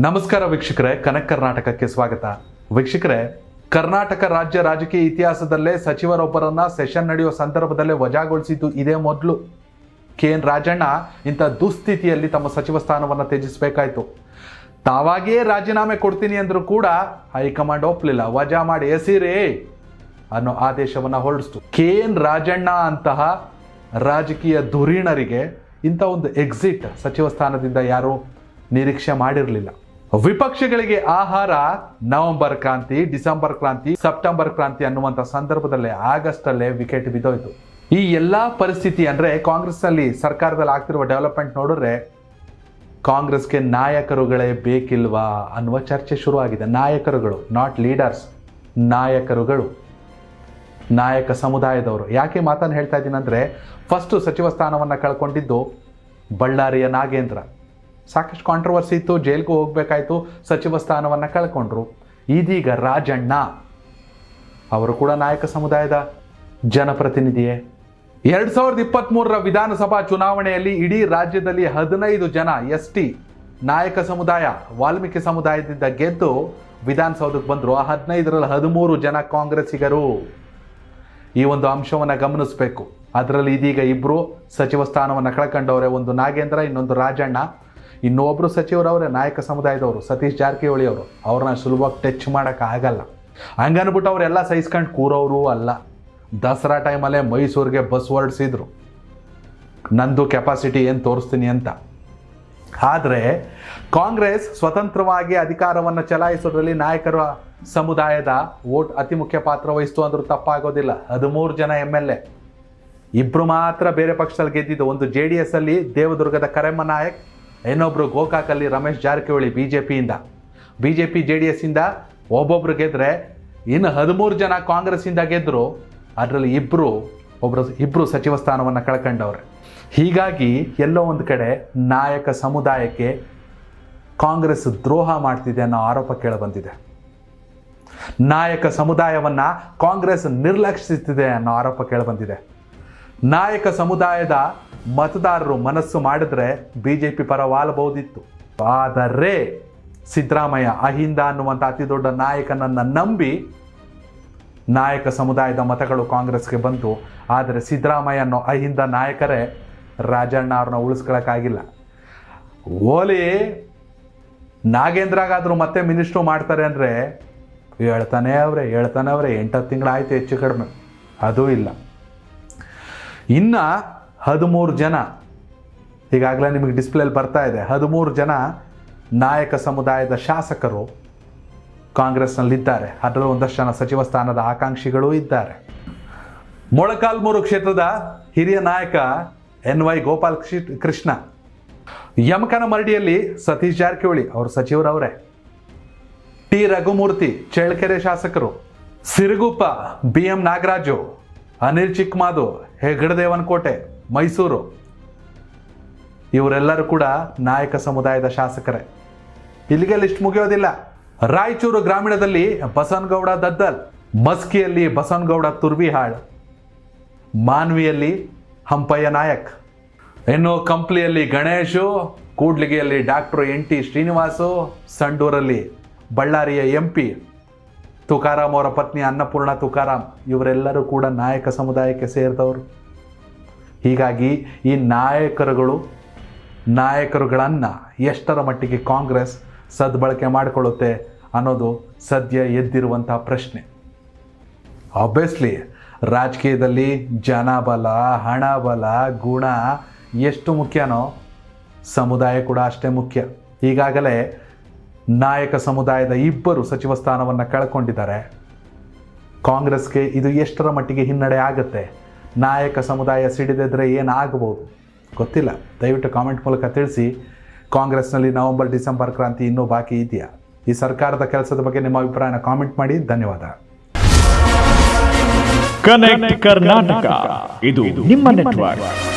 ನಮಸ್ಕಾರ ವೀಕ್ಷಕರೇ, ಕನಕ್ ಕರ್ನಾಟಕಕ್ಕೆ ಸ್ವಾಗತ. ವೀಕ್ಷಕರೇ, ಕರ್ನಾಟಕ ರಾಜ್ಯ ರಾಜಕೀಯ ಇತಿಹಾಸದಲ್ಲೇ ಸಚಿವರೊಬ್ಬರನ್ನ ಸೆಷನ್ ನಡೆಯುವ ಸಂದರ್ಭದಲ್ಲೇ ವಜಾಗೊಳಿಸಿದ್ದು ಇದೇ ಮೊದಲು. ಕೆ. ಎನ್. ರಾಜಣ್ಣ ಇಂಥ ದುಸ್ಥಿತಿಯಲ್ಲಿ ತಮ್ಮ ಸಚಿವ ಸ್ಥಾನವನ್ನು ತ್ಯಜಿಸಬೇಕಾಯಿತು. ತಾವಾಗಿಯೇ ರಾಜೀನಾಮೆ ಕೊಡ್ತೀನಿ ಅಂದರೂ ಕೂಡ ಹೈಕಮಾಂಡ್ ಒಪ್ಪಲಿಲ್ಲ ವಜಾ ಮಾಡಿ ಎಸಿರೇ ಅನ್ನೋ ಆದೇಶವನ್ನು ಹೊರಡಿಸ್ತು. ಕೆ. ಎನ್. ರಾಜಣ್ಣ ಅಂತಹ ರಾಜಕೀಯ ಧುರೀಣರಿಗೆ ಇಂಥ ಒಂದು ಎಕ್ಸಿಟ್ ಸಚಿವ ಸ್ಥಾನದಿಂದ ಯಾರು ನಿರೀಕ್ಷೆ ಮಾಡಿರಲಿಲ್ಲ. ವಿಪಕ್ಷಗಳಿಗೆ ಆಹಾರ, ನವೆಂಬರ್ ಕ್ರಾಂತಿ, ಡಿಸೆಂಬರ್ ಕ್ರಾಂತಿ, ಸೆಪ್ಟೆಂಬರ್ ಕ್ರಾಂತಿ ಅನ್ನುವಂಥ ಸಂದರ್ಭದಲ್ಲೇ ಆಗಸ್ಟ್ ಅಲ್ಲೇ ವಿಕೆಟ್ ಬಿದ್ದೋಯ್ತು. ಈ ಎಲ್ಲಾ ಪರಿಸ್ಥಿತಿ ಅಂದ್ರೆ ಕಾಂಗ್ರೆಸ್ ಅಲ್ಲಿ ಸರ್ಕಾರದಲ್ಲಿ ಆಗ್ತಿರುವ ಡೆವಲಪ್ಮೆಂಟ್ ನೋಡಿದ್ರೆ ಕಾಂಗ್ರೆಸ್ಗೆ ನಾಯಕರುಗಳೇ ಬೇಕಿಲ್ವಾ ಅನ್ನುವ ಚರ್ಚೆ ಶುರುವಾಗಿದೆ. ನಾಯಕರುಗಳು ನಾಟ್ ಲೀಡರ್ಸ್ ನಾಯಕರುಗಳು, ನಾಯಕ ಸಮುದಾಯದವರು. ಯಾಕೆ ಮಾತನ್ನು ಹೇಳ್ತಾ ಇದ್ದೀನಿ ಅಂದರೆ ಫಸ್ಟು ಸಚಿವ ಸ್ಥಾನವನ್ನು ಕಳ್ಕೊಂಡಿದ್ದು ಬಳ್ಳಾರಿಯ ನಾಗೇಂದ್ರ. ಸಾಕಷ್ಟು ಕಾಂಟ್ರವರ್ಸಿ ಇತ್ತು, ಜೈಲ್ಗೂ ಹೋಗಬೇಕಾಯ್ತು, ಸಚಿವ ಸ್ಥಾನವನ್ನು ಕಳ್ಕೊಂಡ್ರು. ಇದೀಗ ರಾಜಣ್ಣ ಅವರು ಕೂಡ ನಾಯಕ ಸಮುದಾಯದ ಜನಪ್ರತಿನಿಧಿಯೇ. ಎರಡು ಸಾವಿರದ ಇಪ್ಪತ್ತ್ಮೂರರ ವಿಧಾನಸಭಾ ಚುನಾವಣೆಯಲ್ಲಿ ಇಡೀ ರಾಜ್ಯದಲ್ಲಿ ಹದಿನೈದು ಜನ ಎಸ್ ಟಿ ನಾಯಕ ಸಮುದಾಯ, ವಾಲ್ಮೀಕಿ ಸಮುದಾಯದಿಂದ ಗೆದ್ದು ವಿಧಾನಸೌಧಕ್ಕೆ ಬಂದರು. ಆ ಹದಿನೈದರಲ್ಲಿ ಹದಿಮೂರು ಜನ ಕಾಂಗ್ರೆಸ್ಸಿಗರು. ಈ ಒಂದು ಅಂಶವನ್ನು ಗಮನಿಸಬೇಕು. ಅದರಲ್ಲಿ ಇದೀಗ ಇಬ್ಬರು ಸಚಿವ ಸ್ಥಾನವನ್ನು ಕಳ್ಕೊಂಡವ್ರೆ, ಒಂದು ನಾಗೇಂದ್ರ, ಇನ್ನೊಂದು ರಾಜಣ್ಣ. ಇನ್ನೊಬ್ಬರು ಸಚಿವರವರೇ, ನಾಯಕ ಸಮುದಾಯದವರು, ಸತೀಶ್ ಜಾರಕಿಹೊಳಿ ಅವರು ಅವ್ರನ್ನ ಸುಲಭವಾಗಿ ಟಚ್ ಮಾಡೋಕ್ಕಾಗಲ್ಲ ಹಂಗನ್ಬಿಟ್ಟು ಅವರೆಲ್ಲ ಸಹಿಸ್ಕೊಂಡು ಕೂರೋರು ಅಲ್ಲ. ದಸರಾ ಟೈಮಲ್ಲೇ ಮೈಸೂರಿಗೆ ಬಸ್ ಹೊರಡಿಸಿದ್ರು. ನಂದು ಕೆಪಾಸಿಟಿ ಏನು ತೋರಿಸ್ತೀನಿ ಅಂತ. ಆದರೆ, ಕಾಂಗ್ರೆಸ್ ಸ್ವತಂತ್ರವಾಗಿ ಅಧಿಕಾರವನ್ನು ಚಲಾಯಿಸೋದ್ರಲ್ಲಿ ನಾಯಕರ ಸಮುದಾಯದ ವೋಟ್ ಅತಿ ಮುಖ್ಯ ಪಾತ್ರ ವಹಿಸ್ತು ಅಂದ್ರೂ ತಪ್ಪಾಗೋದಿಲ್ಲ. ಹದಿಮೂರು ಜನ ಎಂ ಎಲ್ ಎ ಇಬ್ಬರು ಮಾತ್ರ ಬೇರೆ ಪಕ್ಷದಲ್ಲಿ ಗೆದ್ದಿದ್ದು. ಒಂದು ಜೆ ಡಿ ಎಸ್ ಅಲ್ಲಿ ದೇವದುರ್ಗದ ಕರೆಮ್ಮ ನಾಯಕ್ ಇನ್ನೊಬ್ರು ಗೋಕಾಕಲ್ಲಿ Ramesh Jarkiholi B J ಪಿಯಿಂದ B J P J D S ಇಂದ ಒಬ್ಬೊಬ್ರು ಗೆದ್ರೆ ಇನ್ನು ಹದಿಮೂರು ಜನ ಕಾಂಗ್ರೆಸ್ಸಿಂದ ಗೆದ್ದರು ಅದರಲ್ಲಿ ಇಬ್ಬರು ಒಬ್ಬರು ಇಬ್ಬರು ಸಚಿವ ಸ್ಥಾನವನ್ನು ಕಳ್ಕೊಂಡವ್ರೆ. ಹೀಗಾಗಿ ಎಲ್ಲೋ ಒಂದು ಕಡೆ ನಾಯಕ ಸಮುದಾಯಕ್ಕೆ ಕಾಂಗ್ರೆಸ್ ದ್ರೋಹ ಮಾಡ್ತಿದೆ ಅನ್ನೋ ಆರೋಪ ಕೇಳಬಂದಿದೆ ನಾಯಕ ಸಮುದಾಯವನ್ನ ಕಾಂಗ್ರೆಸ್ ನಿರ್ಲಕ್ಷಿಸುತ್ತಿದೆ ಅನ್ನೋ ಆರೋಪ ಕೇಳಬಂದಿದೆ ನಾಯಕ ಸಮುದಾಯದ ಮತದಾರರು ಮನಸ್ಸು ಮಾಡಿದ್ರೆ ಬಿ ಜೆ ಪಿ ಪರ ಆದರೆ ಸಿದ್ದರಾಮಯ್ಯ ಅಹಿಂದ ಅನ್ನುವಂಥ ಅತಿ ದೊಡ್ಡ ನಾಯಕನನ್ನು ನಂಬಿ ನಾಯಕ ಸಮುದಾಯದ ಮತಗಳು ಕಾಂಗ್ರೆಸ್ಗೆ ಬಂತು. ಆದರೆ ಸಿದ್ದರಾಮಯ್ಯ ಅನ್ನೋ ಅಹಿಂದ ನಾಯಕರೇ ರಾಜಣ್ಣ ಅವ್ರನ್ನ ಉಳಿಸ್ಕೊಳಕ್ಕಾಗಿಲ್ಲ. ಓಲಿ ನಾಗೇಂದ್ರಾಗಾದರೂ ಮತ್ತೆ ಮಿನಿಸ್ಟ್ರು ಮಾಡ್ತಾರೆ ಅಂದರೆ ಹೇಳ್ತಾನೆ ಅವರೇ ಹೇಳ್ತಾನೆ ಅವರೇ, ಎಂಟತ್ತು ತಿಂಗಳಾಯ್ತು ಹೆಚ್ಚು ಕಡಿಮೆ. ಅದೂ ಇಲ್ಲ. ಇನ್ನು ಹದಿಮೂರು ಜನ, ಈಗಾಗಲೇ ನಿಮಗೆ ಡಿಸ್ಪ್ಲೇಲಿ ಬರ್ತಾ ಇದೆ, ಹದಿಮೂರು ಜನ ನಾಯಕ ಸಮುದಾಯದ ಶಾಸಕರು ಕಾಂಗ್ರೆಸ್ನಲ್ಲಿದ್ದಾರೆ. ಅದರಲ್ಲೂ ಒಂದಷ್ಟು ಜನ ಸಚಿವ ಸ್ಥಾನದ ಆಕಾಂಕ್ಷಿಗಳು ಇದ್ದಾರೆ. ಮೊಳಕಾಲ್ಮೂರು ಕ್ಷೇತ್ರದ ಹಿರಿಯ ನಾಯಕ ಎನ್ ವೈ ಗೋಪಾಲ್ ಕೃಷಿ- ಕೃಷ್ಣ, ಯಮಕನಮರಡಿಯಲ್ಲಿ ಸತೀಶ್ ಜಾರಕಿಹೊಳಿ ಅವರು ಸಚಿವರವರೇ, ಟಿ ರಘುಮೂರ್ತಿ ಚಳ್ಳಕೆರೆ ಶಾಸಕರು, ಸಿರುಗುಪ್ಪ, ಬಿ ಎಂ ನಾಗರಾಜು, ಅನಿಲ್ ಚಿಕ್ಕಮಾದು ಹೆಗಡದೇವನಕೋಟೆ ಮೈಸೂರು. ಇವರೆಲ್ಲರೂ ಕೂಡ ನಾಯಕ ಸಮುದಾಯದ ಶಾಸಕರೇ. ಇಲ್ಲಿಗೆ ಲಿಸ್ಟ್ ಮುಗಿಯೋದಿಲ್ಲ. ರಾಯಚೂರು ಗ್ರಾಮೀಣದಲ್ಲಿ ಬಸವನಗೌಡ ದದ್ದಲ್, ಮಸ್ಕಿಯಲ್ಲಿ ಬಸವನಗೌಡ ತುರ್ವಿಹಾಳ್, ಮಾನ್ವಿಯಲ್ಲಿ ಹಂಪಯ್ಯ ನಾಯಕ್, ಇನ್ನು ಕಂಪ್ಲಿಯಲ್ಲಿ ಗಣೇಶು, ಕೂಡ್ಲಿಗೆಯಲ್ಲಿ ಡಾಕ್ಟರ್ ಎನ್ ಟಿ ಶ್ರೀನಿವಾಸು, ಸಂಡೂರಲ್ಲಿ ಬಳ್ಳಾರಿಯ ಎಂ ಪಿ ತುಕಾರಾಮ್ ಅವರ ಪತ್ನಿ ಅನ್ನಪೂರ್ಣ ತುಕಾರಾಮ್, ಇವರೆಲ್ಲರೂ ಕೂಡ ನಾಯಕ ಸಮುದಾಯಕ್ಕೆ ಸೇರಿದವರು. ಹೀಗಾಗಿ ಈ ನಾಯಕರುಗಳು, ನಾಯಕರುಗಳನ್ನು ಎಷ್ಟರ ಮಟ್ಟಿಗೆ ಕಾಂಗ್ರೆಸ್ ಸದ್ಬಳಕೆ ಮಾಡಿಕೊಳ್ಳುತ್ತೆ ಅನ್ನೋದು ಸದ್ಯ ಎದ್ದಿರುವಂಥ ಪ್ರಶ್ನೆ. ಆಬ್ವಿಯಸ್ಲಿ ರಾಜಕೀಯದಲ್ಲಿ ಜನಬಲ, ಹಣಬಲ, ಗುಣ ಎಷ್ಟು ಮುಖ್ಯನೋ ಸಮುದಾಯ ಕೂಡ ಅಷ್ಟೇ ಮುಖ್ಯ. ಈಗಾಗಲೇ ನಾಯಕ ಸಮುದಾಯದ ಇಬ್ಬರು ಸಚಿವ ಸ್ಥಾನವನ್ನು ಕಳ್ಕೊಂಡಿದ್ದಾರೆ. ಕಾಂಗ್ರೆಸ್ಗೆ ಇದು ಎಷ್ಟರ ಮಟ್ಟಿಗೆ ಹಿನ್ನಡೆ ಆಗುತ್ತೆ? ನಾಯಕ ಸಮುದಾಯ ಸಿಡಿದಿದ್ರೆ ಏನಾಗಬಹುದು ಗೊತ್ತಿಲ್ಲ. ದಯವಿಟ್ಟು ಕಾಮೆಂಟ್ ಮೂಲಕ ತಿಳಿಸಿ. ಕಾಂಗ್ರೆಸ್ನಲ್ಲಿ ನವೆಂಬರ್ ಡಿಸೆಂಬರ್ ಕ್ರಾಂತಿ ಇನ್ನೂ ಬಾಕಿ ಇದೆಯಾ? ಈ ಸರ್ಕಾರದ ಕೆಲಸದ ಬಗ್ಗೆ ನಿಮ್ಮ ಅಭಿಪ್ರಾಯನ ಕಾಮೆಂಟ್ ಮಾಡಿ. ಧನ್ಯವಾದ. ಕನೆಕ್ಟ್ ಕರ್ನಾಟಕ. ಇದು ನಿಮ್ಮ ನೆಟ್ವರ್ಕ್.